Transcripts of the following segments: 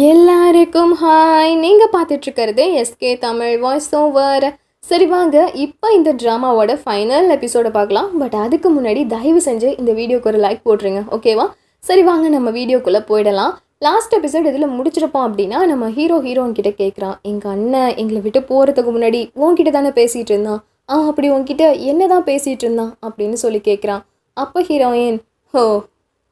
எல்லாருக்கும் ஹாய் நீங்கள் பார்த்துட்ருக்கிறது எஸ்கே தமிழ் வாய்ஸ் ஓவர் சரி வாங்க. இப்போ இந்த ட்ராமாவோட ஃபைனல் எபிசோடை பார்க்கலாம். பட் அதுக்கு முன்னாடி தயவு செஞ்சு இந்த வீடியோக்கு ஒரு லைக் போட்டுருங்க. ஓகேவா சரி வாங்க. நம்ம வீடியோக்குள்ளே போயிடலாம். லாஸ்ட் எபிசோட் இதில் முடிச்சிருப்போம் அப்படின்னா நம்ம ஹீரோ ஹீரோன் கிட்ட கேட்குறான் எங்கள் அண்ணன் எங்களை விட்டு போகிறதுக்கு முன்னாடி உன்கிட்ட தானே பேசிகிட்டு இருந்தான். ஆ அப்படி உன்கிட்ட என்ன தான் பேசிகிட்டு இருந்தான்? அப்படின்னு சொல்லி கேட்குறான் அப்போ ஹீரோயின் ஓ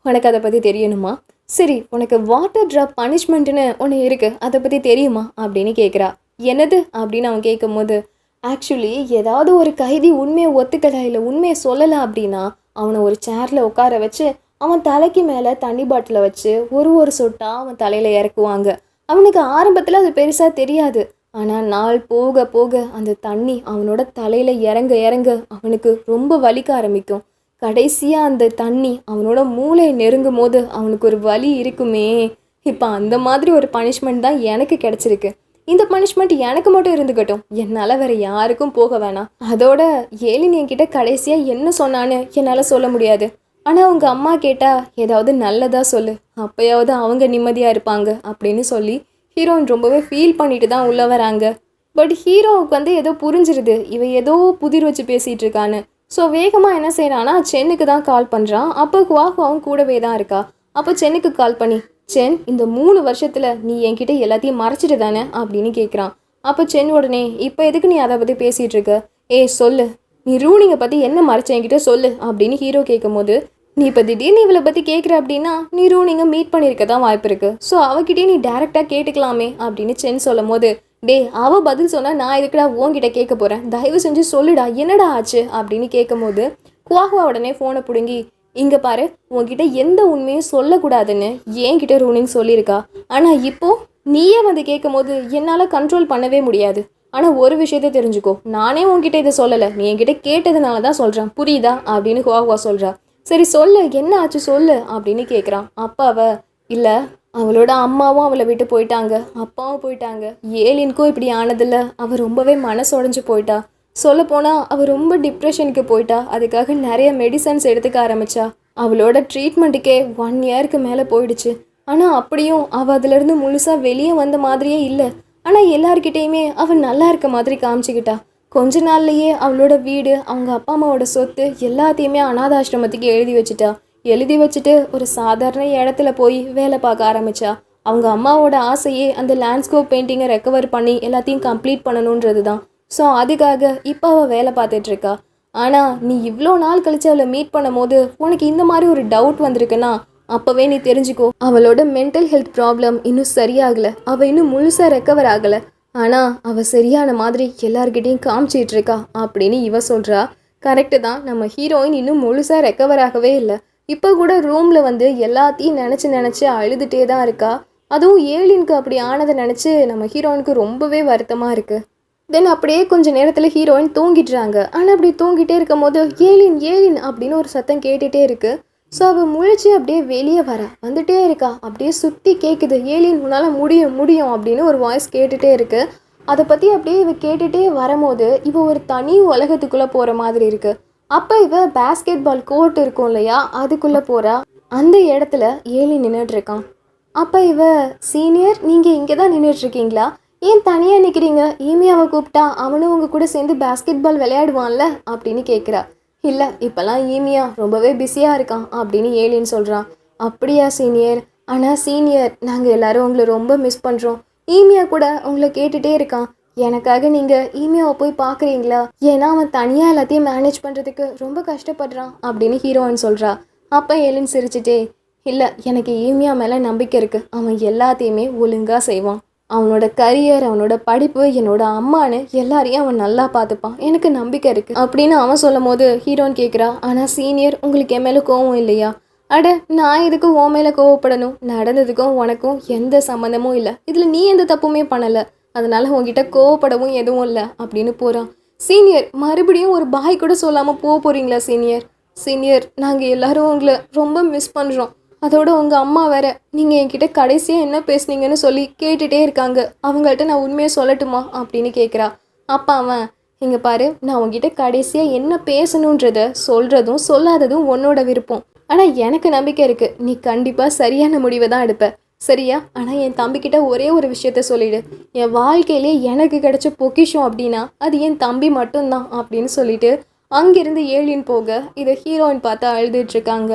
உனக்கு அதை பற்றி தெரியணுமா? சரி உனக்கு வாட்டர் ட்ராப் பனிஷ்மெண்ட்டுன்னு ஒன்று இருக்குது அதை பற்றி தெரியுமா? அப்படின்னு கேட்குறா என்னது? அப்படின்னு அவன் கேட்கும்போது ஆக்சுவலி ஏதாவது ஒரு கைதி உண்மையை ஒத்துக்கலை இல்லை உண்மையை சொல்லலை அப்படின்னா அவனை ஒரு சேரில் உட்கார வச்சு அவன் தலைக்கு மேலே தண்ணி பாட்டிலை வச்சு ஒரு ஒரு சொட்டாக அவன் தலையில் இறக்குவாங்க. அவனுக்கு ஆரம்பத்தில் அது பெருசாக தெரியாது. ஆனால் நாள் போக போக அந்த தண்ணி அவனோட தலையில் இறங்க இறங்க அவனுக்கு ரொம்ப வலிக்க ஆரம்பிக்கும். கடைசியாக அந்த தண்ணி அவனோட மூளையை நெருங்கும் போது அவனுக்கு ஒரு வலி இருக்குமே. இப்போ அந்த மாதிரி ஒரு பனிஷ்மெண்ட் தான் எனக்கு கிடச்சிருக்கு. இந்த பனிஷ்மெண்ட் எனக்கு மட்டும் இருந்துக்கட்டும். என்னால் வேற யாருக்கும் போக வேணாம். அதோட ஏலின் என்கிட்ட கடைசியாக என்ன சொன்னான்னு என்னால் சொல்ல முடியாது. ஆனால் அவங்க அம்மா கேட்டால் ஏதாவது நல்லதாக சொல்லு. அப்போயாவது அவங்க நிம்மதியாக இருப்பாங்க அப்படின்னு சொல்லி ஹீரோயின் ரொம்பவே ஃபீல் பண்ணிட்டு தான் உள்ளே வராங்க. பட் ஹீரோவுக்கு வந்து ஏதோ புரிஞ்சிருது. இவ ஏதோ புதிர் வச்சு பேசிகிட்டு இருக்கான்னு. ஸோ வேகமாக என்ன செய்கிறான்னா சென்னுக்கு தான் கால் பண்ணுறான் அப்போ குவாகுவாவும் கூடவே தான் இருக்கா? அப்போ சென்னுக்கு கால் பண்ணி சென் இந்த மூணு வருஷத்தில் நீ என்கிட்ட எல்லாத்தையும் மறைச்சிட்டு தானே? அப்படின்னு கேட்குறான் அப்போ சென் உடனே இப்போ எதுக்கு நீ அதை பற்றி பேசிகிட்டு இருக்க? ஏய் சொல்லு. நீ ரூனிங்கை பற்றி என்ன மறைச்ச என்கிட்ட சொல்லு அப்படின்னு ஹீரோ கேட்கும்போது நீ இப்போ திடீர்னு இவளை பற்றி கேட்குற அப்படின்னா நீ ரூனிங்கை மீட் பண்ணியிருக்க தான் வாய்ப்பு இருக்குது ஸோ அவகிட்டே நீ டேரெக்டாக கேட்டுக்கலாமே அப்படின்னு சென் சொல்லும் போது டே அவ பதில் சொன்னால் நான் எதுக்குடா உன்கிட்ட கேட்க போகிறேன் தயவு செஞ்சு சொல்லுடா என்னடா ஆச்சு அப்படின்னு கேட்கும்போது குவாகுவா உடனே ஃபோனை பிடுங்கி இங்கே பாரு உன்கிட்ட எந்த உண்மையும் சொல்லக்கூடாதுன்னு என்கிட்ட ரூனிங் சொல்லியிருக்கா. ஆனால் இப்போது நீயே வந்து கேட்கும் போது என்னால் கண்ட்ரோல் பண்ணவே முடியாது. ஆனால் ஒரு விஷயத்த தெரிஞ்சுக்கோ நானே உன்கிட்ட இதை சொல்லலை. நீ என்கிட்ட கேட்டதுனால தான் சொல்கிறேன் புரியுதா? அப்படின்னு குவாகுவா சொல்கிறா சரி சொல்லு என்ன ஆச்சு சொல்லு? அப்படின்னு கேட்குறான் அப்பாவ இல்லை அவளோட அம்மாவும் அவளை விட்டு போயிட்டாங்க. அப்பாவும் போயிட்டாங்க. ஏலினுக்கும் இப்படி ஆனதில்ல. அவள் ரொம்பவே மனசு உடஞ்சி போயிட்டா. சொல்லப்போனால் அவள் ரொம்ப டிப்ரெஷனுக்கு போயிட்டா. அதுக்காக நிறைய மெடிசன்ஸ் எடுத்துக்க ஆரம்பிச்சா. அவளோட ட்ரீட்மெண்ட்டுக்கே ஒன் இயருக்கு மேலே போயிடுச்சு. ஆனால் அப்படியும் அவள் அதுலேருந்து முழுசாக வெளியே வந்த மாதிரியே இல்லை. ஆனால் எல்லார்கிட்டேயுமே அவள் நல்லா இருக்க மாதிரி காமிச்சிக்கிட்டா. கொஞ்ச நாள்லையே அவளோட வீடு அவங்க அப்பா அம்மாவோட சொத்து எல்லாத்தையுமே அனாதாசிரமத்துக்கு எழுதி வச்சுட்டா. எழுதி வச்சுட்டு ஒரு சாதாரண இடத்துல போய் வேலை பார்க்க ஆரம்பித்தா அவங்க அம்மாவோட ஆசையே அந்த லேண்ட்ஸ்கோப் பெயிண்டிங்கை ரெக்கவர் பண்ணி எல்லாத்தையும் கம்ப்ளீட் பண்ணணுன்றது தான் ஸோ அதுக்காக இப்போ அவள் வேலை பார்த்துட்ருக்கா. ஆனால் நீ இவ்வளோ நாள் கழிச்சு அவளை மீட் பண்ணும்போது உனக்கு இந்த மாதிரி ஒரு டவுட் வந்திருக்குன்னா அப்போவே நீ தெரிஞ்சுக்கோ. அவளோட மென்டல் ஹெல்த் ப்ராப்ளம் இன்னும் சரியாகலை. அவள் இன்னும் முழுசாக ரெக்கவர் ஆகலை. ஆனால் அவள் சரியான மாதிரி எல்லார்கிட்டையும் காமிச்சிட்ருக்கா அப்படின்னு இவ சொல்கிறா கரெக்டு தான். நம்ம ஹீரோயின் இன்னும் முழுசாக ரெக்கவர் ஆகவே இல்லை. இப்போ கூட ரூமில் வந்து எல்லாத்தையும் நினச்சி நினச்சி அழுதுகிட்டே தான் இருக்கா. அதுவும் ஏலினுக்கு அப்படி ஆனதை நினச்சி நம்ம ஹீரோயினுக்கு ரொம்பவே வருத்தமாக இருக்குது தென் அப்படியே கொஞ்ச நேரத்தில் ஹீரோயின் தூங்கிடுறாங்க. ஆனால் அப்படி தூங்கிட்டே இருக்கும் போது ஏலின் ஏலின் அப்படின்னு ஒரு சத்தம் கேட்டுகிட்டே இருக்குது ஸோ அவள் முழிச்சு அப்படியே வெளியே வர வந்துட்டே இருக்கா. அப்படியே சுற்றி கேட்குது ஏலின் உன்னால் முடியும் முடியும் அப்படின்னு ஒரு வாய்ஸ் கேட்டுகிட்டே இருக்குது அதை பற்றி அப்படியே இவ கேட்டுகிட்டே வரும்போது இவள் ஒரு தனி உலகத்துக்குள்ளே போகிற மாதிரி இருக்குது அப்போ இவ பேஸ்கெட் பால் கோர்ட் இருக்கும் இல்லையா? அதுக்குள்ளே போகிறா அந்த இடத்துல ஏலி நின்றுட்டு இருக்கான் அப்போ இவ சீனியர் நீங்கள் இங்கே தான் நின்றுட்டு இருக்கீங்களா? ஏன் தனியாக நிற்கிறீங்க ஈமியாவை கூப்பிட்டா அவனும் உங்கள் கூட சேர்ந்து பேஸ்கெட் பால் விளையாடுவான்ல? அப்படின்னு கேட்குறா இல்லை இப்போல்லாம் ஈமியா ரொம்பவே பிஸியாக இருக்கான் அப்படின்னு ஏலின்னு சொல்கிறான் அப்படியா சீனியர் ஆனால் சீனியர் நாங்கள் எல்லாரும் உங்களை ரொம்ப மிஸ் பண்ணுறோம் ஈமியா கூட உங்களை கேட்டுகிட்டே இருக்கான் எனக்காக நீங்கள் ஈமியாவை போய் பார்க்குறீங்களா? ஏன்னா அவன் தனியாக எல்லாத்தையும் மேனேஜ் பண்ணுறதுக்கு ரொம்ப கஷ்டப்படுறான் அப்படின்னு ஹீரோயின் சொல்கிறா அப்போ ஏலின் சிரிச்சிட்டே இல்லை எனக்கு ஈமியா மேலே நம்பிக்கை இருக்குது அவன் எல்லாத்தையுமே ஒழுங்காக செய்வான். அவனோட கரியர் அவனோட படிப்பு என்னோட அம்மான்னு எல்லாரையும் அவன் நல்லா பார்த்துப்பான். எனக்கு நம்பிக்கை இருக்குது அப்படின்னு அவன் சொல்லும் போது ஹீரோன் கேட்குறா ஆனால் சீனியர் உங்களுக்கு என் மேலே கோவம் இல்லையா? அட நான் எதுக்கும் உன் மேலே கோவப்படணும்? நடந்ததுக்கும் உனக்கும் எந்த சம்மந்தமும் இல்லை. இதில் நீ எந்த தப்புமே பண்ணலை. அதனால் உங்ககிட்ட கோவப்படவும் எதுவும் இல்லை அப்படின்னு போகிறான் சீனியர் மறுபடியும் ஒரு பாய் கூட சொல்லாமல் போக போகிறீங்களா சீனியர் சீனியர் நாங்கள் எல்லாரும் உங்களை ரொம்ப மிஸ் பண்ணுறோம் அதோட உங்கள் அம்மா வேற நீங்கள் என்கிட்ட கடைசியாக என்ன பேசுனீங்கன்னு சொல்லி கேட்டுகிட்டே இருக்காங்க. அவங்கள்ட்ட நான் உண்மையை சொல்லட்டுமா அப்படின்னு கேட்குறா அப்பா அவன் இங்கே பாரு நான் உங்ககிட்ட கடைசியாக என்ன பேசணுன்றத சொல்கிறதும் சொல்லாததும் உன்னோட விருப்பம். ஆனால் எனக்கு நம்பிக்கை இருக்குது நீ கண்டிப்பாக சரியான முடிவை தான் எடுப்ப. சரியா? ஆனால் என் தம்பிக்கிட்ட ஒரே ஒரு விஷயத்த சொல்லிடு. என் வாழ்க்கையிலே எனக்கு கிடைச்ச பொக்கிஷம் அப்படின்னா அது என் தம்பி மட்டும்தான் அப்படின்னு சொல்லிட்டு அங்கிருந்து ஏழின் போக இதை ஹீரோயின் பார்த்து அழுதுட்ருக்காங்க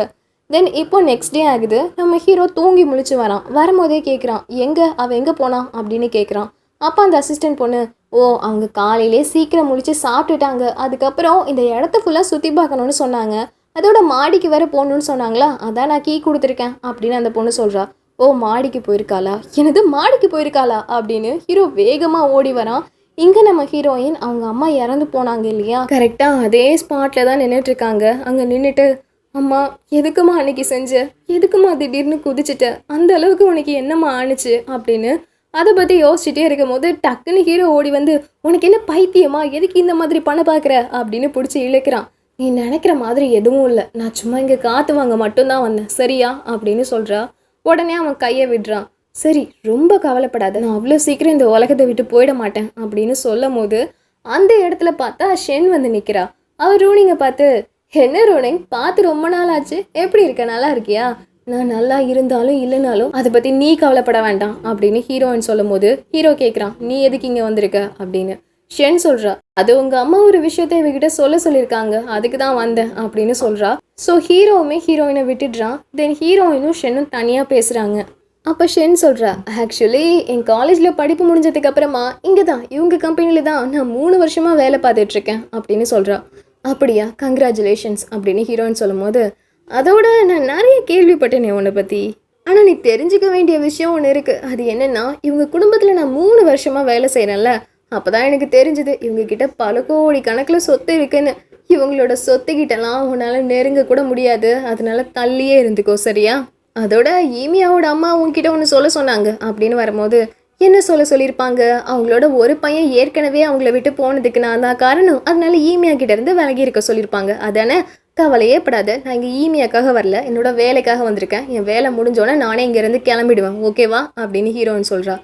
தென் இப்போ நெக்ஸ்ட் டே ஆகுது. நம்ம ஹீரோ தூங்கி முழிச்சு வரான். வரும்போதே கேட்குறான் எங்கே? அவன் எங்கே போனான் அப்படின்னு கேட்குறான் அப்போ அந்த அசிஸ்டன்ட் பொண்ணு ஓ அவங்க காலையிலே சீக்கிரம் முழிச்சு சாப்பிட்டுட்டாங்க. அதுக்கப்புறம் இந்த இடத்த ஃபுல்லாக சுற்றி பார்க்கணுன்னு சொன்னாங்க. அதோட மாடிக்கு வேற போகணுன்னு சொன்னாங்களா? அதான் நான் கீ கொடுத்துருக்கேன் அப்படின்னு அந்த பொண்ணு சொல்கிறா ஓ மாடிக்கு போயிருக்காளா? எனது மாடிக்கு போயிருக்காளா? அப்படின்னு ஹீரோ வேகமாக ஓடி வரான். இங்கே நம்ம ஹீரோயின் அவங்க அம்மா இறந்து போனாங்க இல்லையா? கரெக்டாக அதே ஸ்பாட்டில் தான் நின்றுட்டுருக்காங்க அங்கே நின்றுட்டு அம்மா எதுக்குமா அன்னைக்கு செஞ்ச? எதுக்குமா திடீர்னு குதிச்சிட்ட? அந்த அளவுக்கு உனக்கு என்னம்மா ஆணுச்சு? அப்படின்னு அதை பற்றி யோசிச்சுட்டே இருக்கும் போது டக்குன்னு ஹீரோ ஓடி வந்து உனக்கு என்ன பைத்தியமா? எதுக்கு இந்த மாதிரி பண்ண பார்க்குற அப்படின்னு பிடிச்சி இழுக்கிறான். நீ நினைக்கிற மாதிரி எதுவும் இல்லை. நான் சும்மா இங்கே காற்று வாங்க மட்டும்தான் வந்தேன். சரியா? அப்படின்னு சொல்கிறா உடனே அவன் கையை விடுறான். சரி ரொம்ப கவலைப்படாத நான் அவ்வளோ சீக்கிரம் இந்த உலகத்தை விட்டு போயிட மாட்டேன் அப்படின்னு சொல்லும் போது அந்த இடத்துல பார்த்தா ஷென் வந்து நிற்கிறா அவர் ரூனிங்கை பார்த்து என்ன ரூனிங் பார்த்து ரொம்ப நாள் ஆச்சு எப்படி இருக்க நல்லா இருக்கியா? நான் நல்லா இருந்தாலும் இல்லைனாலும் அதை பற்றி நீ கவலைப்பட வேண்டாம் அப்படின்னு ஹீரோயின் சொல்லும் போது ஹீரோ கேட்குறான் நீ எதுக்கு இங்கே வந்திருக்க? அப்படின்னு. ஷென் சொல்கிறா அது உங்கள் அம்மா ஒரு விஷயத்த இவகிட்ட சொல்ல சொல்லியிருக்காங்க. அதுக்கு தான் வந்தேன் அப்படின்னு சொல்கிறா ஸோ ஹீரோவுமே ஹீரோயினை விட்டுடுறான் தென் ஹீரோயினும் ஷென்னும் தனியாக பேசுகிறாங்க அப்போ ஷென் சொல்கிறா ஆக்சுவலி என் காலேஜில் படிப்பு முடிஞ்சதுக்கு அப்புறமா இங்கே தான் இவங்க கம்பெனியில் தான் நான் மூணு வருஷமாக வேலை பார்த்துட்ருக்கேன் அப்படின்னு சொல்கிறா அப்படியா கங்க்ராச்சுலேஷன்ஸ் அப்படின்னு ஹீரோயின் சொல்லும்போது அதோட நான் நிறைய கேள்விப்பட்டேனே உன்னை பற்றி ஆனால் நீ தெரிஞ்சுக்க வேண்டிய விஷயம் ஒன்று இருக்குது அது என்னென்னா இவங்க குடும்பத்தில் நான் மூணு வருஷமாக வேலை செய்கிறேன்ல அப்போ தான் எனக்கு தெரிஞ்சுது இவங்கக்கிட்ட பல கோடி கணக்கில் சொத்து இருக்குன்னு. இவங்களோட சொத்துக்கிட்டலாம் அவனால் உன்னால் நெருங்க கூட முடியாது. அதனால தள்ளியே இருந்துக்கோ சரியா? அதோட ஈமியாவோட அம்மா உங்ககிட்ட ஒன்று சொல்ல சொன்னாங்க. அப்படின்னு வரும்போது என்ன சொல்ல சொல்லியிருப்பாங்க? அவங்களோட ஒரு பையன் ஏற்கனவே அவங்கள விட்டு போனதுக்கு நான் தான் காரணம். அதனால ஈமியா கிட்டேருந்து விலகி இருக்க சொல்லியிருப்பாங்க. அதானே? கவலையே படாத. நான் இங்கே ஈமியாக்காக வரல. என்னோட வேலைக்காக வந்திருக்கேன். என் வேலை முடிஞ்சோடனே நானே இங்கேருந்து கிளம்பிடுவேன். ஓகேவா? அப்படின்னு ஹீரோயின் சொல்கிறா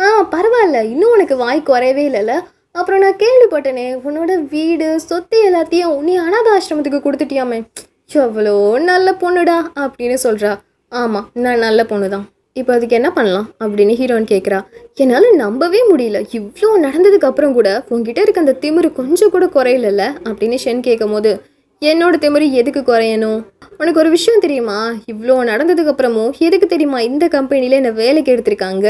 ஆ பரவாயில்ல. இன்னும் உனக்கு வாய் குறையவே இல்லைல்ல? அப்புறம் நான் கேள்விப்பட்டேனே உன்னோட வீடு சொத்து எல்லாத்தையும் நீ அனாத ஆசிரமத்துக்கு கொடுத்துட்டியாமே எவ்வளோ நல்ல பொண்ணுடா அப்படின்னு சொல்கிறா ஆமாம் நான் நல்ல பொண்ணு தான் இப்போ அதுக்கு என்ன பண்ணலாம் அப்படின்னு ஹீரோயின் கேட்குறா என்னால் நம்பவே முடியல. இவ்வளோ நடந்ததுக்கு அப்புறம் கூட உங்ககிட்ட இருக்க அந்த திமிரு கொஞ்சம் கூட குறையலல்ல? அப்படின்னு ஷென் கேட்கும் போது என்னோட திமிரு எதுக்கு குறையணும்? உனக்கு ஒரு விஷயம் தெரியுமா? இவ்வளோ நடந்ததுக்கு அப்புறமும் எதுக்கு தெரியுமா இந்த கம்பெனியில் என்னை வேலைக்கு எடுத்திருக்காங்க?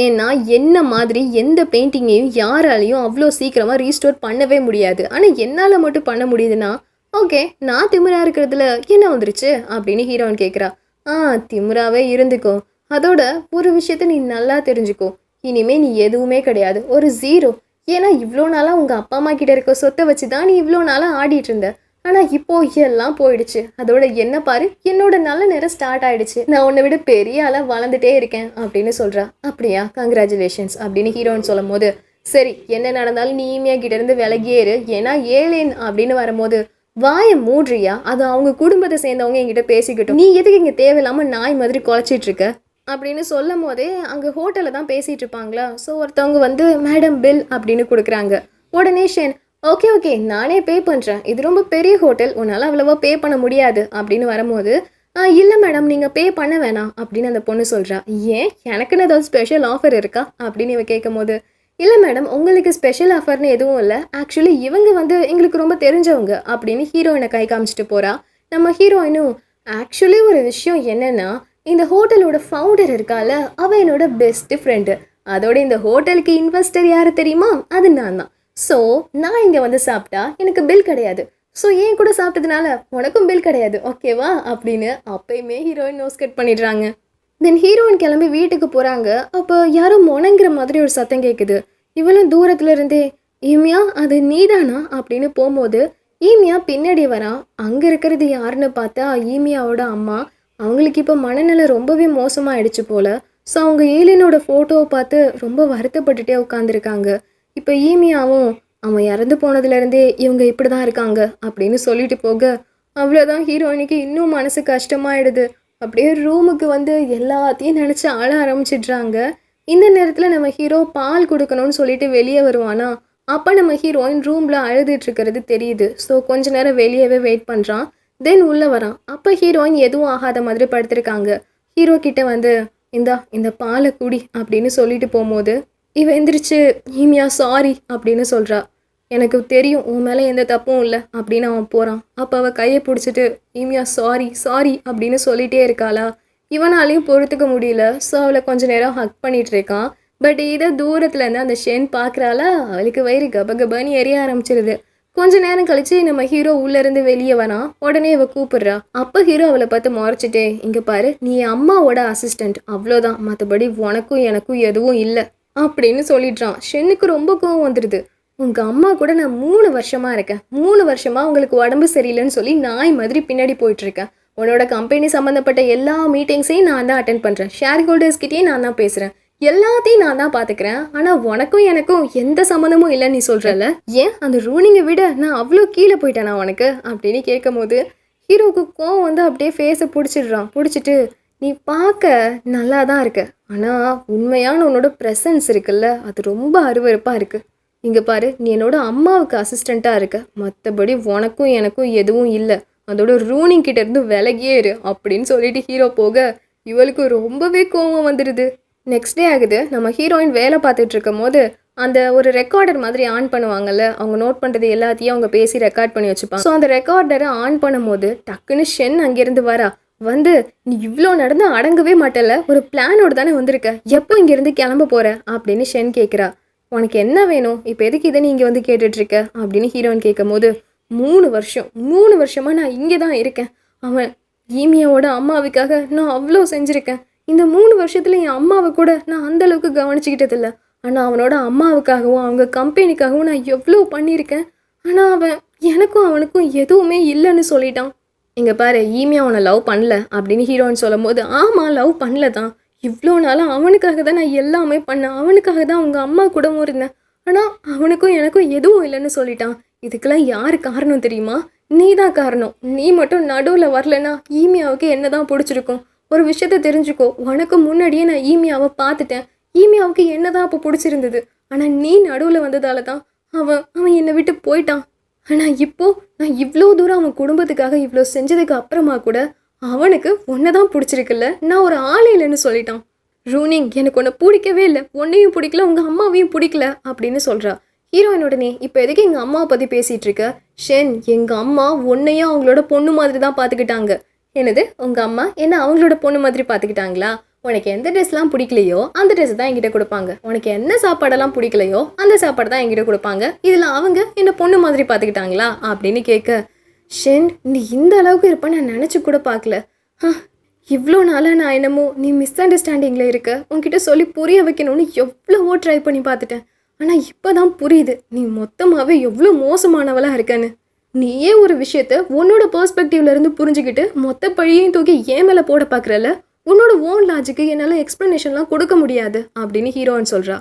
ஏன்னா என்ன மாதிரி எந்த பெயிண்டிங்கையும் யாராலையும் அவ்வளோ சீக்கிரமாக ரீஸ்டோர் பண்ணவே முடியாது. ஆனால் என்னால் மட்டும் பண்ண முடியுதுன்னா ஓகே நான் திமிரா இருக்கிறதுல என்ன வந்துருச்சு? அப்படின்னு ஹீரோயின் கேட்குறா ஆ திமிராவே இருந்துக்கோ. அதோட ஒரு விஷயத்த நீ நல்லா தெரிஞ்சுக்கோ. இனிமே நீ எதுவுமே கிடையாது. ஒரு ஜீரோ ஏன்னா இவ்வளோ நாளாக உங்கள் அப்பா அம்மா கிட்ட இருக்க சொத்தை வச்சு தான் நீ இவ்வளோ நாளாக ஆடிட்டு இருந்த. ஆனால் இப்போ எல்லாம் போயிடுச்சு. அதோட என்ன பாரு என்னோட நல்ல நேரம் ஸ்டார்ட் ஆயிடுச்சு. நான் உன்னை விட பெரிய ஆளாக வளர்ந்துட்டே இருக்கேன் அப்படின்னு சொல்கிறா அப்படியா? கங்க்ராச்சுலேஷன்ஸ் அப்படின்னு ஹீரோன்னு சொல்லும் போது சரி என்ன நடந்தாலும் நீ ஈமியா கிட்ட இருந்து விலகியேறு ஏன்னா ஏழேன் அப்படின்னு வரும்போது வாயை மூடுறியா? அது அவங்க குடும்பத்தை சேர்ந்தவங்க என்கிட்ட பேசிக்கிட்டோம். நீ எதுக்கு இங்கே தேவையில்லாமல் நாய் மாதிரி குலைச்சிட்டு இருக்க? அப்படின்னு சொல்லும் போதே அங்கே ஹோட்டலில் தான் பேசிகிட்டு இருப்பாங்களா? ஸோ ஒருத்தவங்க வந்து மேடம் பில் அப்படின்னு கொடுக்குறாங்க. உடனே ஷேன் ஓகே ஓகே நானே பே பண்ணுறேன் இது ரொம்ப பெரிய ஹோட்டல் உன்னால் அவ்வளோவா பே பண்ண முடியாது அப்படின்னு வரும்போது ஆ இல்லை மேடம் நீங்கள் பே பண்ண வேணாம் அப்படின்னு அந்த பொண்ணு சொல்கிறா ஏன்? எனக்குன்னு ஏதாவது ஸ்பெஷல் ஆஃபர் இருக்கா? அப்படின்னு இவ கேட்கும் போது இல்லை மேடம் உங்களுக்கு ஸ்பெஷல் ஆஃபர்னு எதுவும் இல்லை. ஆக்சுவலி இவங்க வந்து எங்களுக்கு ரொம்ப தெரிஞ்சவங்க அப்படின்னு ஹீரோயினை கை காமிச்சிட்டு போகிறா நம்ம ஹீரோயினும் ஆக்சுவலி ஒரு விஷயம் என்னென்னா இந்த ஹோட்டலோட ஃபவுண்டர் இருக்கால அவ என்னோட பெஸ்ட் ஃப்ரெண்டு அதோட இந்த ஹோட்டலுக்கு இன்வெஸ்டர் யார் தெரியுமா? அது நான் தான். ஸோ நான் இங்கே வந்து சாப்பிட்டா எனக்கு பில் கிடையாது. ஸோ ஏன் கூட சாப்பிட்டதுனால உனக்கும் பில் கிடையாது ஓகேவா அப்படின்னு அப்பயுமே ஹீரோயின் நோஸ் கட் பண்ணிடுறாங்க. தென் ஹீரோயின் கிளம்பி வீட்டுக்கு போகிறாங்க அப்போ யாரோ முணங்குற மாதிரி ஒரு சத்தம் கேட்குது இவளும் தூரத்துல இருந்தே ஈமியா அது நீதானா? அப்படின்னு போகும்போது ஈமியா பின்னாடி வரான் அங்கே இருக்கிறது யாருன்னு பார்த்தா ஈமியாவோட அம்மா. அவங்களுக்கு இப்போ மனநிலை ரொம்பவே மோசமாயிடுச்சு போல். ஸோ அவங்க ஏலியனோட ஃபோட்டோவை பார்த்து ரொம்ப வருத்தப்பட்டுட்டே உட்காந்துருக்காங்க இப்போ ஈமியாவும் அவன் இறந்து போனதுலேருந்தே இவங்க இப்படி தான் இருக்காங்க அப்படின்னு சொல்லிட்டு போக அவ்வளோதான் ஹீரோயினுக்கு இன்னும் மனசு கஷ்டமாயிடுது அப்படியே ரூமுக்கு வந்து எல்லாத்தையும் நினச்சி ஆள ஆரம்பிச்சிடுறாங்க. இந்த நேரத்தில் நம்ம ஹீரோ பால் கொடுக்கணும்னு சொல்லிட்டு வெளியே வருவானா? அப்போ நம்ம ஹீரோயின் ரூமில் அழுதுட்டு இருக்கிறது தெரியுது. ஸோ கொஞ்ச நேரம் வெளியவே வெயிட் பண்ணுறான் தென் உள்ளே வரான். அப்போ ஹீரோயின் எதுவும் ஆகாத மாதிரி படுத்திருக்காங்க. ஹீரோ கிட்ட வந்து இந்தா இந்த பாலை குடி அப்படின்னு சொல்லிட்டு போகும்போது இவ எந்திரிச்சு ஹீமியா சாரி அப்படின்னு சொல்கிறா எனக்கு தெரியும் உன் மேலே எந்த தப்பும் இல்லை அப்படின்னு அவன் போகிறான் அப்போ அவள் கையை பிடிச்சிட்டு ஹீமியா சாரி சாரி அப்படின்னு சொல்லிட்டே இருக்காளா. இவனாலையும் பொறுத்துக்க முடியல. ஸோ அவளை கொஞ்ச நேரம் ஹக் பண்ணிகிட்டு இருக்கான். பட் இதை தூரத்துலேருந்து அந்த ஷென் பார்க்குறாளா அவளுக்கு வயிறு கபகபான்னு எரிய ஆரம்பிச்சிருது. கொஞ்ச நேரம் கழிச்சு நம்ம ஹீரோ உள்ளேருந்து வெளியே வரான். உடனே இவ கூப்பிடுறா. அப்போ ஹீரோ அவளை பார்த்து முறைச்சிட்டே இங்கே பாரு நீ அம்மாவோட அசிஸ்டண்ட் அவ்வளோதான் மற்றபடி உனக்கும் எனக்கும் எதுவும் இல்லை. அப்படின்னு சொல்லிடுறான். ஷென்னுக்கு ரொம்ப கோவம் வந்துடுது. உங்கள் அம்மா கூட நான் மூணு வருஷமாக இருக்கேன். மூணு வருஷமாக உங்களுக்கு உடம்பு சரியில்லைன்னு சொல்லி நாய் மாதிரி பின்னாடி போயிட்டுருக்கேன். உன்னோட கம்பெனி சம்மந்தப்பட்ட எல்லா மீட்டிங்ஸையும் நான் தான் அட்டன் பண்ணுறேன் ஷேர் ஹோல்டர்ஸ்கிட்டயும் நான் தான் பேசுகிறேன் எல்லாத்தையும் நான் தான் பார்த்துக்கிறேன் ஆனால் உனக்கும் எனக்கும் எந்த சம்மந்தமும் இல்லைன்னு நீ சொல்கிறல்ல ஏன்? அந்த ரூனிங்கை விட நான் அவ்வளோ கீழே போயிட்டேனா உனக்கு? அப்படின்னு கேட்கும்போது ஹீரோவுக்கு கோவம் வந்து அப்படியே ஃபேஸை பிடிச்சிடுறான். பிடிச்சிட்டு நீ பார்க்க நல்லா தான் இருக்க. ஆனால் உண்மையான உன்னோட ப்ரெசன்ஸ் இருக்குல்ல அது ரொம்ப அருவருப்பாக இருக்குது இங்கே பாரு நீ என்னோட அம்மாவுக்கு அசிஸ்டண்ட்டாக இருக்க. மற்றபடி உனக்கும் எனக்கும் எதுவும் இல்லை. அதோட ரூனிங் கிட்டேருந்து விலகியே இரு அப்படின்னு சொல்லிட்டு ஹீரோ போக இவளுக்கு ரொம்பவே கோவம் வந்துடுது நெக்ஸ்ட் டே ஆகுது நம்ம ஹீரோயின் வேலை பார்த்துட்டு இருக்கும் போது அந்த ஒரு ரெக்கார்டர் மாதிரி ஆன் பண்ணுவாங்கல்ல அவங்க நோட் பண்ணுறது எல்லாத்தையும் அவங்க பேசி ரெக்கார்ட் பண்ணி வச்சுப்பாங்க. ஸோ அந்த ரெக்கார்டரை ஆன் பண்ணும்போது டக்குன்னு ஷென் அங்கேருந்து வரா. வந்து நீ இவ்வளோ நடந்து அடங்கவே மாட்டல ஒரு பிளானோடு தானே வந்திருக்க? எப்போ இங்கேருந்து கிளம்ப போகிற அப்படின்னு ஷென் கேட்குறா உனக்கு என்ன வேணும்? இப்போ எதுக்கு இதை நீ இங்கே வந்து கேட்டுட்ருக்க? அப்படின்னு ஹீரோயின் கேட்கும் போது மூணு வருஷம் மூணு வருஷமாக நான் இங்கே தான் இருக்கேன். அவன் ஈமியாவோட அம்மாவுக்காக நான் அவ்வளோ செஞ்சுருக்கேன். இந்த மூணு வருஷத்துல என் அம்மாவை கூட நான் அந்த அளவுக்கு இல்லை ஆனால் அவனோட அம்மாவுக்காகவும் அவங்க கம்பெனிக்காகவும் நான் எவ்வளோ பண்ணியிருக்கேன். ஆனால் அவன் எனக்கும் அவனுக்கும் எதுவுமே இல்லைன்னு சொல்லிட்டான். இங்கே பாரு ஈமியா அவனை லவ் பண்ணல அப்படின்னு ஹீரோயின் சொல்லும் போது ஆமாம் லவ் பண்ணல தான். இவ்வளோ நாளாக அவனுக்காக தான் நான் எல்லாமே பண்ணேன். அவனுக்காக தான் அவங்க அம்மா கூடவும் இருந்தேன். ஆனால் அவனுக்கும் எனக்கும் எதுவும் இல்லைன்னு சொல்லிட்டான். இதுக்கெல்லாம் யார் காரணம் தெரியுமா? நீ தான் காரணம். நீ மட்டும் நடுவில் வரலன்னா ஈமியாவுக்கு என்ன தான் பிடிச்சிருக்கும்? ஒரு விஷயத்த தெரிஞ்சுக்கோ. உனக்கு முன்னாடியே நான் ஈமியாவை பார்த்துட்டேன். ஈமியாவுக்கு என்ன தான் அப்போ பிடிச்சிருந்தது? ஆனால் நீ நடுவில் வந்ததால தான் அவன் அவன் என்னை விட்டு போயிட்டான். ஆனால் இப்போ நான் இவ்வளோ தூரம் அவன் குடும்பத்துக்காக இவ்வளோ செஞ்சதுக்கு அப்புறமா கூட அவனுக்கு ஒன்றை தான் பிடிச்சிருக்குல்ல? நான் ஒரு ஆள் இல்லைன்னு சொல்லிட்டான். ரூனிங் எனக்கு உன்னை பிடிக்கவே இல்லை. உன்னையும் பிடிக்கல உங்கள் அம்மாவையும் பிடிக்கல அப்படின்னு சொல்கிறா ஹீரோயினோட நீ இப்போ எதுக்கு எங்கள் அம்மாவை பற்றி பேசிகிட்டு இருக்க? ஷென் எங்கள் அம்மா உன்னையும் அவங்களோட பொண்ணு மாதிரி தான் பார்த்துக்கிட்டாங்க. என்னது உங்கள் அம்மா என்ன அவங்களோட பொண்ணு மாதிரி பார்த்துக்கிட்டாங்களா? உனக்கு எந்த ட்ரெஸ்லாம் பிடிக்கலையோ அந்த ட்ரெஸ் தான் என்கிட்ட கொடுப்பாங்க. உனக்கு என்ன சாப்பாடெல்லாம் பிடிக்கலையோ அந்த சாப்பாடு தான் என்கிட்ட கொடுப்பாங்க. இதில் அவங்க என்ன பொண்ணு மாதிரி பார்த்துக்கிட்டாங்களா அப்படின்னு கேட்க ஷென் நீ இந்த அளவுக்கு இருப்ப நான் நினச்சி கூட பார்க்கல. இவ்வளோ நாளாக நான் என்னமோ நீ மிஸ் அண்டர்ஸ்டாண்டிங்கில் இருக்க. உன்கிட்ட சொல்லி புரிய வைக்கணும்னு எவ்வளவோ ட்ரை பண்ணி பார்த்துட்டேன். ஆனால் இப்போ தான் புரியுது நீ மொத்தமாகவே எவ்வளோ மோசமானவளாக இருக்கன்னு. நீயே ஒரு விஷயத்த உன்னோட பர்ஸ்பெக்டிவ்லேருந்து புரிஞ்சுக்கிட்டு மொத்த பழியையும் தூக்கி ஏன் மேலே போட பார்க்குறல உன்னோட ஓன் லாஜிக்கு என்னால் எக்ஸ்ப்ளனேஷன்லாம் கொடுக்க முடியாது அப்படின்னு ஹீரோயின் சொல்கிறா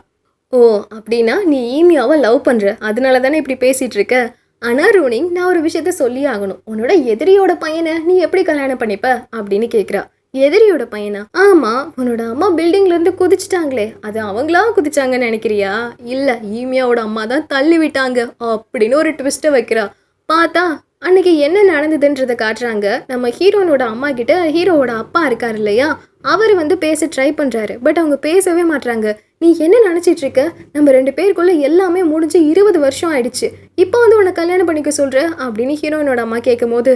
ஓ அப்படின்னா நீ ஈமியாவை லவ் பண்ணுற அதனால தானே இப்படி பேசிகிட்டு இருக்க? ஆனால் ரூனிங் நான் ஒரு விஷயத்த சொல்லி ஆகணும். உன்னோட எதிரியோட பையனை நீ எப்படி கல்யாணம் பண்ணிப்ப? அப்படின்னு கேட்குறா எதிரியோட பையனா? ஆமாம் உன்னோட அம்மா பில்டிங்லேருந்து இருந்து குதிச்சிட்டாங்களே. அது அவங்களா குதிச்சாங்கன்னு நினைக்கிறியா? இல்லை ஈமியாவோட அம்மா தான் தள்ளி விட்டாங்க அப்படின்னு ஒரு ட்விஸ்ட்டை வைக்கிறா. பார்த்தா அன்னைக்கு என்ன நடந்ததுன்றதை காட்டுறாங்க. நம்ம ஹீரோனோட அம்மா கிட்ட ஹீரோவோட அப்பா இருக்கார் இல்லையா? அவர் வந்து பேச ட்ரை பண்ணுறாரு பட் அவங்க பேசவே மாட்றாங்க. நீ என்ன நினச்சிட்டு இருக்க நம்ம ரெண்டு பேருக்குள்ள எல்லாமே முடிஞ்சு இருபது வருஷம் ஆயிடுச்சு. இப்போ வந்து உன்னை கல்யாணம் பண்ணிக்க சொல்கிற அப்படின்னு ஹீரோயினோட அம்மா கேட்கும்போது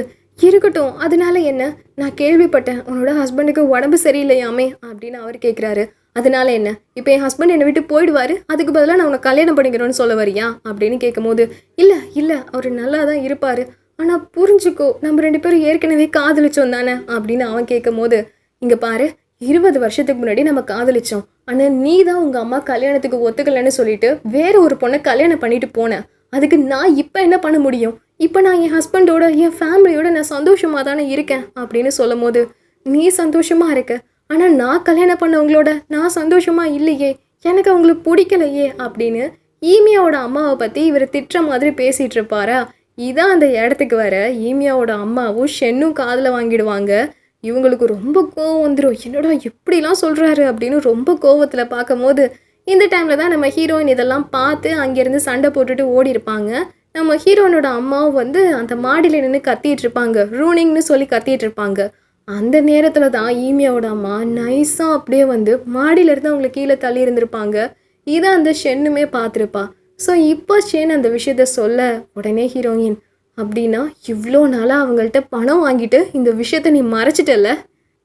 இருக்கட்டும். அதனால என்ன? நான் கேள்விப்பட்டேன். உன்னோட ஹஸ்பண்டுக்கு உடம்பு சரியில்லையாமே? அப்படின்னு அவர் கேட்குறாரு அதனால என்ன? இப்போ என் ஹஸ்பண்ட் என்னை விட்டு போயிடுவாரு? அதுக்கு பதிலாக நான் உன்னை கல்யாணம் பண்ணிக்கிறோன்னு சொல்ல வரியா? அப்படின்னு கேட்கும்போது இல்லை இல்லை. அவர் நல்லா தான் இருப்பார். ஆனால் புரிஞ்சுக்கோ நம்ம ரெண்டு பேரும் ஏற்கனவே காதலிச்சோம் தானே அப்படின்னு அவன் கேட்கும்போது இங்கே பாரு இருபது வருஷத்துக்கு முன்னாடி நம்ம காதலிச்சோம். ஆனால் நீ தான் உங்கள் அம்மா கல்யாணத்துக்கு ஒத்துக்கலைன்னு சொல்லிட்டு வேற ஒரு பொண்ணை கல்யாணம் பண்ணிட்டு போனேன் அதுக்கு நான் இப்போ என்ன பண்ண முடியும்? இப்போ நான் என் ஹஸ்பண்டோட என் ஃபேமிலியோட நான் சந்தோஷமாக தானே இருக்கேன் அப்படின்னு சொல்லும் போது நீ சந்தோஷமாக இருக்க. ஆனால் நான் கல்யாணம் பண்ணவங்களோட நான் சந்தோஷமாக இல்லையே. எனக்கு அவங்களுக்கு பிடிக்கலையே அப்படின்னு ஈமியாவோட அம்மாவை பற்றி இவர் திட்டுற மாதிரி பேசிகிட்டு இருப்பாரா? இதான் அந்த இடத்துக்கு வர ஈமியாவோட அம்மாவும் ஷென்னும் காதில் வாங்கிடுவாங்க. இவங்களுக்கு ரொம்ப கோவம் வந்துடும் என்னடா எப்படிலாம் சொல்கிறாரு அப்படின்னு ரொம்ப கோவத்தில் பார்க்கும்போது இந்த டைமில் தான் நம்ம ஹீரோயின் இதெல்லாம் பார்த்து அங்கேருந்து சண்டை போட்டுட்டு ஓடி இருப்பாங்க நம்ம ஹீரோனோட அம்மாவும் வந்து அந்த மாடியில் நின்று கத்திட்டு இருப்பாங்க ரூனிங்னு சொல்லி கத்திட்டு இருப்பாங்க அந்த நேரத்தில் தான் ஈமியாவோட அம்மா நைஸாக அப்படியே வந்து மாடியிலேருந்து அவங்களை கீழே தள்ளி இருந்திருப்பாங்க. இதை அந்த ஷென்னுமே பார்த்துருப்பா. ஸோ இப்போ ஷென் அந்த விஷயத்த சொல்ல உடனே ஹீரோயின் அப்படின்னா இவ்வளோ நாளாக அவங்கள்ட்ட பணம் வாங்கிட்டு இந்த விஷயத்த நீ மறைச்சிட்டல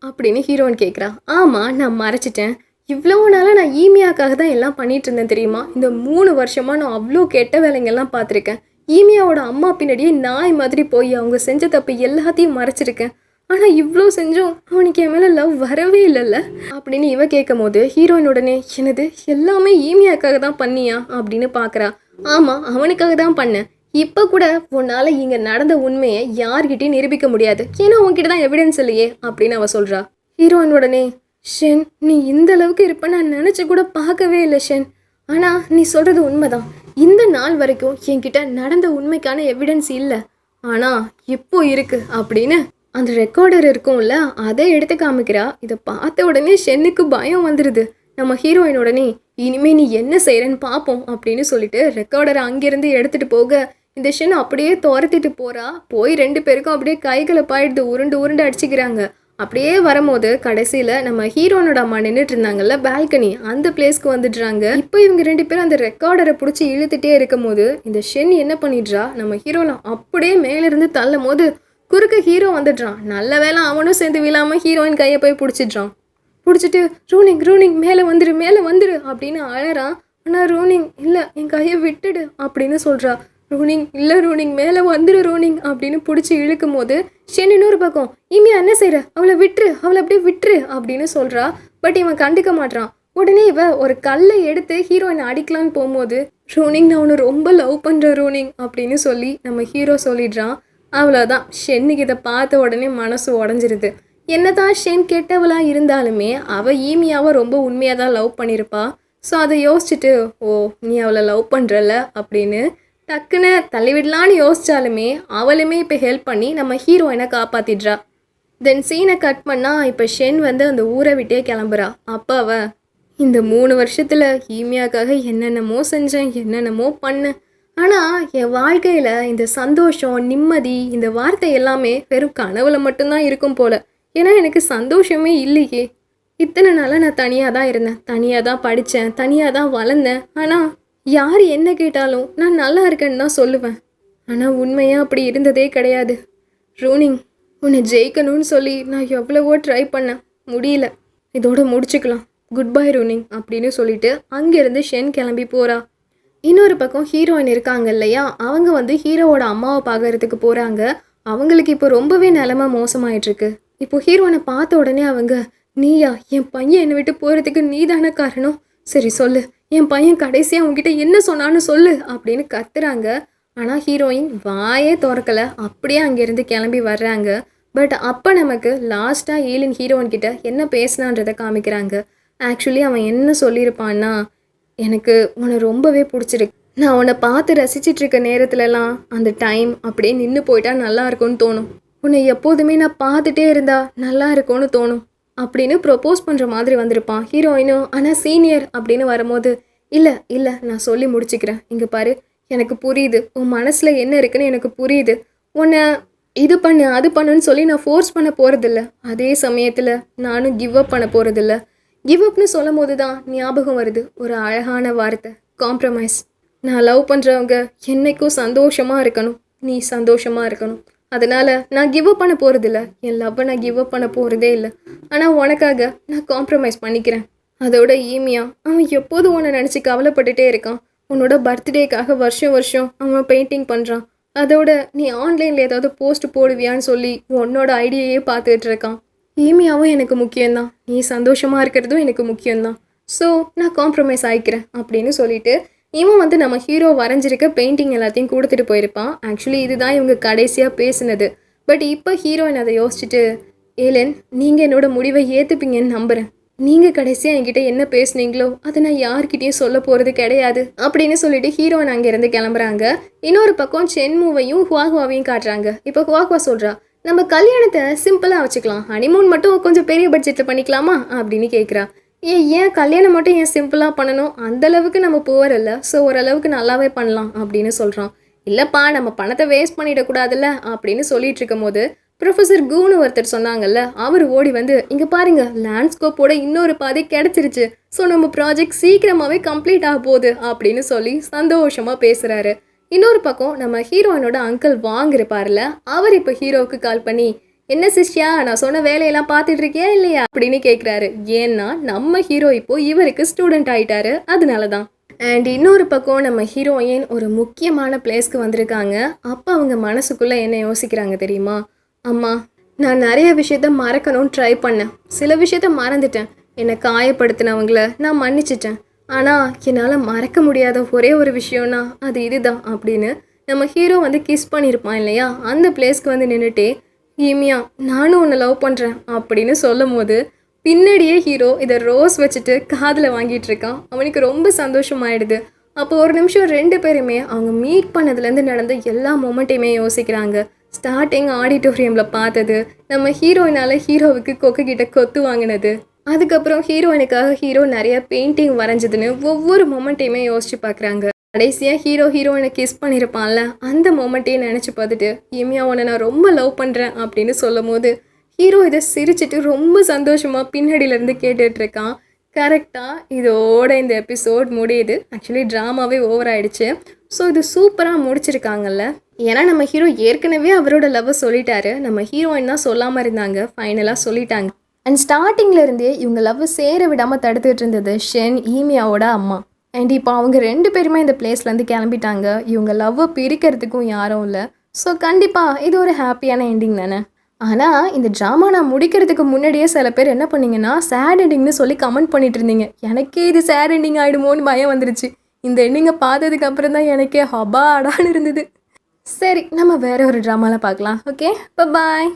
அப்படின்னு ஹீரோயின் கேட்குறா ஆமாம் நான் மறைச்சிட்டேன். இவ்வளோ நாளாக நான் ஈமியாக்காக தான் எல்லாம் பண்ணிகிட்டு இருந்தேன் தெரியுமா? இந்த மூணு வருஷமாக நான் அவ்வளோ கெட்ட வேலைங்கெல்லாம் பார்த்துருக்கேன். ஈமியாவோட அம்மா பின்னாடியே நாய் மாதிரி போய் அவங்க செஞ்ச தப்பு எல்லாத்தையும் மறைச்சிருக்கேன். ஆனால் இவ்வளோ செஞ்சும். அவனுக்கு என் மேலே லவ் வரவே இல்லைல்ல. அப்படின்னு இவ கேட்கும் போது ஹீரோயின் உடனே எனது எல்லாமே ஈமியாக்காக தான் பண்ணியா? அப்படின்னு பார்க்குறா ஆமாம் அவனுக்காக தான் பண்ணேன். இப்போ கூட உன்னால் இங்கே நடந்த உண்மையை யார்கிட்டையும் நிரூபிக்க முடியாது. ஏன்னா உன்கிட்ட தான் எவிடன்ஸ் இல்லையே அப்படின்னு அவள் சொல்கிறா ஹீரோயின் உடனே ஷென் நீ இந்த அளவுக்கு இருப்பேன்னு நான் நினச்சி கூட பார்க்கவே இல்லை ஷென். ஆனால் நீ சொல்கிறது உண்மைதான். இந்த நாள் வரைக்கும் என்கிட்ட நடந்த உண்மைக்கான எவிடன்ஸ் இல்லை. ஆனால் இப்போ இருக்குது அப்படின்னு அந்த ரெக்கார்டர் இருக்கும்ல அதை எடுத்து காமிக்கிறா. இதை பார்த்த உடனே ஷென்னுக்கு பயம் வந்துடுது நம்ம ஹீரோயின் உடனே இனிமே நீ என்ன செய்கிறேன்னு பார்ப்போம் அப்படின்னு சொல்லிட்டு ரெக்கார்டரை அங்கேருந்து எடுத்துகிட்டு போக இந்த ஷென் அப்படியே துரத்திட்டு போகிறா போய் ரெண்டு பேருக்கும் அப்படியே கைகளை பாயிடுது உருண்டு உருண்டு அடிச்சுக்கிறாங்க. அப்படியே வரும்போது கடைசியில் நம்ம ஹீரோனோட அம்மா நின்றுட்டு இருந்தாங்கல்ல பால்கனி அந்த பிளேஸ்க்கு வந்துடுறாங்க. இப்போ இவங்க ரெண்டு பேரும் அந்த ரெக்கார்டரை பிடிச்சி இழுத்துட்டே இருக்கும் போது இந்த ஷென் என்ன பண்ணிடுறா? நம்ம ஹீரோலாம் அப்படியே மேலேருந்து தள்ளும் போது குறுக்க ஹீரோ வந்துடுறான். நல்ல வேளை அவனும் சேர்ந்து விழாமல் ஹீரோயின் கையை போய் பிடிச்சிடுறான். பிடிச்சிட்டு ரூனிங் ரூனிங் மேலே வந்துரு மேலே வந்துரு அப்படின்னு அழறான். ஆனால் ரூனிங் இல்லை என் கையை விட்டுடு அப்படின்னு சொல்கிறா ரூனிங் இல்லை ரூனிங் மேலே வந்துரு ரூனிங் அப்படின்னு பிடிச்சி இழுக்கும் போது ஷென் இன்னொரு பக்கம். இமியா என்ன செய்கிற அவளை விட்டுரு அவளை அப்படியே விட்டுரு அப்படின்னு சொல்கிறா பட் இவன் கண்டுக்க மாட்றான். உடனே இவ ஒரு கல்லை எடுத்து ஹீரோயினை அடிக்கலான்னு போகும்போது ரூனிங் நான் உன்னை ரொம்ப லவ் பண்ணுற ரூனிங் அப்படின்னு சொல்லி நம்ம ஹீரோ சொல்லிடுறான். அவ்வளோதான் ஷென்னுக்கு இதை பார்த்த உடனே மனசு உடஞ்சிருது. என்னதான் ஷென் கெட்டவளாக இருந்தாலுமே அவள் ஈமியாவை ரொம்ப உண்மையாக தான் லவ் பண்ணியிருப்பா. ஸோ அதை யோசிச்சுட்டு ஓ நீ அவளை லவ் பண்ணுறல அப்படின்னு டக்குன்னு தள்ளிவிடலான்னு யோசித்தாலுமே அவளுமே இப்போ ஹெல்ப் பண்ணி நம்ம ஹீரோயினை காப்பாற்றிடுறா தென் சீனை கட் பண்ணால் இப்போ ஷென் வந்து அந்த ஊரை விட்டே கிளம்புறா. அப்போ இந்த மூணு வருஷத்தில் ஈமியாக்காக என்னென்னமோ செஞ்சேன் என்னென்னமோ பண்ணேன். ஆனால் என் வாழ்க்கையில் இந்த சந்தோஷம் நிம்மதி இந்த வார்த்தை எல்லாமே வெறும் கனவுல மட்டும்தான் இருக்கும் போல. ஏன்னா எனக்கு சந்தோஷமே இல்லையே. இத்தனை நாளாக நான் தனியாக தான் இருந்தேன். தனியாக தான் படித்தேன் தனியாக தான் வளர்ந்தேன். ஆனால் யார் என்ன கேட்டாலும் நான் நல்லா இருக்கேன்னு தான் சொல்லுவேன். ஆனால் உண்மையாக அப்படி இருந்ததே கிடையாது. ரூனிங் உன்னை ஜெயிக்கணும்னு சொல்லி நான் எவ்வளவோ ட்ரை பண்ணேன். முடியல. இதோட முடிச்சுக்கலாம். குட் பை ரூனிங் அப்படின்னு சொல்லிட்டு அங்கேருந்து ஷென் கிளம்பி போகிறா இன்னொரு பக்கம் ஹீரோயின் இருக்காங்க இல்லையா? அவங்க வந்து ஹீரோவோட அம்மாவை பார்க்கறதுக்கு போகிறாங்க அவங்களுக்கு இப்போ ரொம்பவே நிலமை மோசமாயிட்டிருக்கு. இப்போ ஹீரோனை பார்த்த உடனே அவங்க நீயா? என் பையன் என்னை விட்டு போகிறதுக்கு நீ தானே காரணம்? சரி சொல்லு. என் பையன் கடைசியாக உங்ககிட்ட என்ன சொன்னான்னு சொல்லு அப்படின்னு கத்துறாங்க. ஆனால் ஹீரோயின் வாயே திறக்கலை. அப்படியே அங்கேருந்து கிளம்பி வர்றாங்க. பட் அப்போ நமக்கு லாஸ்ட்டாக ஏலின் ஹீரோயின் கிட்ட என்ன பேசினான்றதை காமிக்கிறாங்க. ஆக்சுவலி அவன் என்ன சொல்லியிருப்பான்னா எனக்கு உன்னை ரொம்பவே பிடிச்சிருக்கு. நான் உன்னை பார்த்து ரசிச்சிட்டு இருக்க நேரத்துலலாம் அந்த டைம் அப்படியே நின்று போயிட்டா நல்லா இருக்கும்னு தோணும். உன்னை எப்போதுமே நான் பார்த்துட்டே இருந்தா நல்லா இருக்கும்னு தோணும். அப்படின்னு ப்ரொப்போஸ் பண்ணுற மாதிரி வந்திருப்பான் ஹீரோயினும் ஆனால் சீனியர் அப்படின்னு வரும்போது இல்லை இல்லை நான் சொல்லி முடிச்சுக்கிறேன். இங்கே பாரு எனக்கு புரியுது. உன் மனசில் என்ன இருக்குன்னு எனக்கு புரியுது. உன்னை இது பண்ணு அது பண்ணுன்னு சொல்லி நான் ஃபோர்ஸ் பண்ண போகிறதில்ல அதே சமயத்தில் நானும் கிவ் அப் பண்ண போகிறதில்ல கிவ் அப்னு சொல்லும் போது தான் ஞாபகம் வருது. ஒரு அழகான வார்த்தை காம்ப்ரமைஸ் நான் லவ் பண்ணுறவங்க என்னைக்கும் சந்தோஷமாக இருக்கணும். நீ சந்தோஷமாக இருக்கணும். அதனால் நான் கிவ் அப் பண்ண போகிறதில்ல என் லவ்வை நான் கிவ் அப் பண்ண போகிறதே இல்லை. ஆனால் உனக்காக நான் காம்ப்ரமைஸ் பண்ணிக்கிறேன். அதோட ஈமியா அவன் எப்போதும் உன்னை நினச்சி கவலைப்பட்டுட்டே இருக்கான். உன்னோட பர்த்டேக்காக வருஷம் வருஷம் அவன் பெயிண்டிங் பண்ணுறான் அதோட நீ ஆன்லைனில் ஏதாவது போஸ்ட் போடுவியான்னு சொல்லி உன்னோட ஐடியையே பார்த்துட்டு இருக்கான். ஈமியாவும் எனக்கு முக்கியம்தான். நீ சந்தோஷமாக இருக்கிறதும் எனக்கு முக்கியம்தான். ஸோ நான் காம்ப்ரமைஸ் ஆகிக்கிறேன் அப்படின்னு சொல்லிட்டு இவன் வந்து நம்ம ஹீரோ வரைஞ்சிருக்க பெயிண்டிங் எல்லாத்தையும் கொடுத்துட்டு போயிருப்பான். ஆக்சுவலி இதுதான் இவங்க கடைசியாக பேசினது. பட் இப்போ ஹீரோயின் அதை யோசிச்சுட்டு ஏலன் நீங்கள் என்னோட முடிவை ஏற்றுப்பீங்கன்னு நம்புகிறேன் நீங்கள் கடைசியாக என்கிட்ட என்ன பேசுனீங்களோ அதை நான் யார்கிட்டயும் சொல்ல போகிறது கிடையாது அப்படின்னு சொல்லிட்டு ஹீரோயின் அங்கேருந்து கிளம்புறாங்க. இன்னொரு பக்கம் சென்மூவையும் ஹுவாகுவாவையும் காட்டுறாங்க. இப்போ ஹுவாகுவா சொல்கிறா நம்ம கல்யாணத்தை சிம்பிளாக வச்சுக்கலாம். ஹனிமூன் மட்டும் கொஞ்சம் பெரிய பட்ஜெட்டில் பண்ணிக்கலாமா? அப்படின்னு கேட்குறா ஏன் ஏன் கல்யாணம் மட்டும் ஏன் சிம்பிளாக பண்ணணும்? அந்த அளவுக்கு நம்ம புவர் இல்லை. ஸோ ஓரளவுக்கு நல்லாவே பண்ணலாம் அப்படின்னு சொல்கிறான் இல்லைப்பா நம்ம பணத்தை வேஸ்ட் பண்ணிடக்கூடாதுல்ல அப்படின்னு சொல்லிட்டு இருக்கும்போது ப்ரொஃபஸர் கூனு ஒருத்தர் சொன்னாங்கல்ல அவர் ஓடி வந்து இங்கே பாருங்க லேண்ட்ஸ்கோப்போட இன்னொரு பாதை கிடச்சிருச்சு. ஸோ நம்ம ப்ராஜெக்ட் சீக்கிரமாகவே கம்ப்ளீட் ஆக போகுது அப்படின்னு சொல்லி சந்தோஷமாக பேசுகிறாரு இன்னொரு பக்கம் நம்ம ஹீரோயினோட அங்கிள் வாங்கிருப்பார்ல அவர் இப்போ ஹீரோவுக்கு கால் பண்ணி என்ன சிஷ்யா நான் சொன்ன வேலையெல்லாம் பார்த்துட்டு இருக்கியா இல்லையா? அப்படின்னு கேட்குறாரு ஏன்னா நம்ம ஹீரோ இப்போ இவருக்கு ஸ்டூடெண்ட் ஆயிட்டாரு. அதனால தான் அண்ட் இன்னொரு பக்கம் நம்ம ஹீரோயின் ஒரு முக்கியமான பிளேஸ்க்கு வந்திருக்காங்க. அப்போ அவங்க மனசுக்குள்ளே என்ன யோசிக்கிறாங்க தெரியுமா? அம்மா நான் நிறைய விஷயத்த மறக்கணும்னு ட்ரை பண்ணேன். சில விஷயத்த மறந்துட்டேன். என்னை காயப்படுத்தினவங்கள நான் மன்னிச்சிட்டேன். ஆனால் என்னால் மறக்க முடியாத ஒரே ஒரு விஷயம்னா அது இதுதான் அப்படின்னு நம்ம ஹீரோ வந்து கிஸ் பண்ணியிருப்பான் இல்லையா? அந்த பிளேஸ்க்கு வந்து நின்றுட்டே ஈமியா நானும் உன்னை லவ் பண்ணுறேன் அப்படின்னு சொல்லும் போது பின்னாடியே ஹீரோ இதை ரோஸ் வச்சுட்டு காதில் வாங்கிட்டு இருக்கான். அவனுக்கு ரொம்ப சந்தோஷமாயிடுது. அப்போ ஒரு நிமிஷம் ரெண்டு பேருமே அவங்க மீட் பண்ணதுலேருந்து நடந்த எல்லா மூமெண்ட்டையுமே யோசிக்கிறாங்க. ஸ்டார்டிங் ஆடிட்டோரியமில் பார்த்தது நம்ம ஹீரோயினால் ஹீரோவுக்கு கொக்கு கிட்ட கொத்து வாங்கினது. அதுக்கப்புறம் ஹீரோயினுக்காக ஹீரோ நிறைய பெயிண்டிங் வரைஞ்சதுன்னு ஒவ்வொரு மொமெண்ட்டையுமே யோசிச்சு பார்க்குறாங்க. கடைசியாக ஹீரோ ஹீரோயினை கிஸ் பண்ணியிருப்பான்ல அந்த மொமெண்ட்டையும் நினச்சி பார்த்துட்டு இமியா உன்னை நான் ரொம்ப லவ் பண்ணுறேன் அப்படின்னு சொல்லும் போது ஹீரோ இதை சிரிச்சிட்டு ரொம்ப சந்தோஷமாக பின்னாடியிலேருந்து கேட்டுட்ருக்கான் கரெக்டாக இதோட இந்த எபிசோட் முடியுது. ஆக்சுவலி ட்ராமாவே ஓவர் ஆயிடுச்சு. ஸோ இது சூப்பராக முடிச்சிருக்காங்கல்ல. ஏன்னா நம்ம ஹீரோ ஏற்கனவே அவரோட லவ் சொல்லிட்டாரு. நம்ம ஹீரோயின் தான் சொல்லாமல் இருந்தாங்க. ஃபைனலாக சொல்லிட்டாங்க. அண்ட் ஸ்டார்டிங்லேருந்தே இவங்க லவ் சேர விடாமல் தடுத்துட்டு இருந்தது ஷென் ஈமியாவோட அம்மா. அண்ட் இப்போ அவங்க ரெண்டு பேருமே இந்த பிளேஸ்லேருந்து கிளம்பிட்டாங்க. இவங்க லவ்வை பிரிக்கிறதுக்கும் யாரும் இல்லை. ஸோ கண்டிப்பாக இது ஒரு ஹாப்பியான எண்டிங் தானே. ஆனால் இந்த ட்ராமா நான் முடிக்கிறதுக்கு முன்னாடியே சில பேர் என்ன பண்ணீங்கன்னா சேட் எண்டிங்னு சொல்லி கமெண்ட் பண்ணிட்டு இருந்தீங்க. எனக்கே இது சேட் எண்டிங் ஆகிடுமோன்னு பயம் வந்துருச்சு. இந்த எண்டிங்கை பார்த்ததுக்கு அப்புறம் தான் எனக்கே ஹபாடான்னு இருந்தது. சரி நம்ம வேற ஒரு ட்ராமாவில் பார்க்கலாம். Okay bye